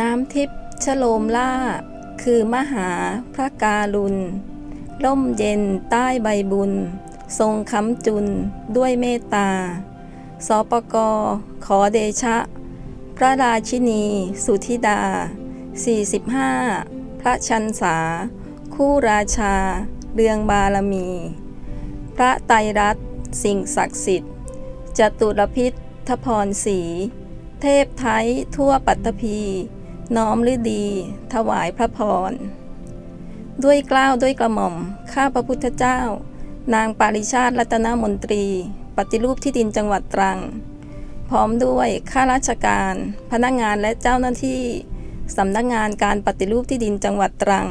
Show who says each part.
Speaker 1: น้ำทิพย์ชโลมล่า คือมหาพระการุณ ร่มเย็นใต้ใบบุญ ทรงค้ำจุนด้วยเมตตา สปกขอเดชะ พระราชินี สุธิดา 45 พระชันษา คู่ราชา เรืองบารมี พระไตรรัตน์สิ่งศักดิ์สิทธิ์จตุรพิษทพรศรีเทพไทยทั่วปัตตภี น้อมฤดี ถวายพระพร ด้วยกล้าวด้วยกระหม่อม ข้าพระพุทธเจ้า นางปาริชาติรัตนมนตรี ปฏิรูปที่ดินจังหวัดตรัง พร้อมด้วยข้าราชการ พนักงานและเจ้าหน้าที่สำนักงานการปฏิรูปที่ดินจังหวัดตรัง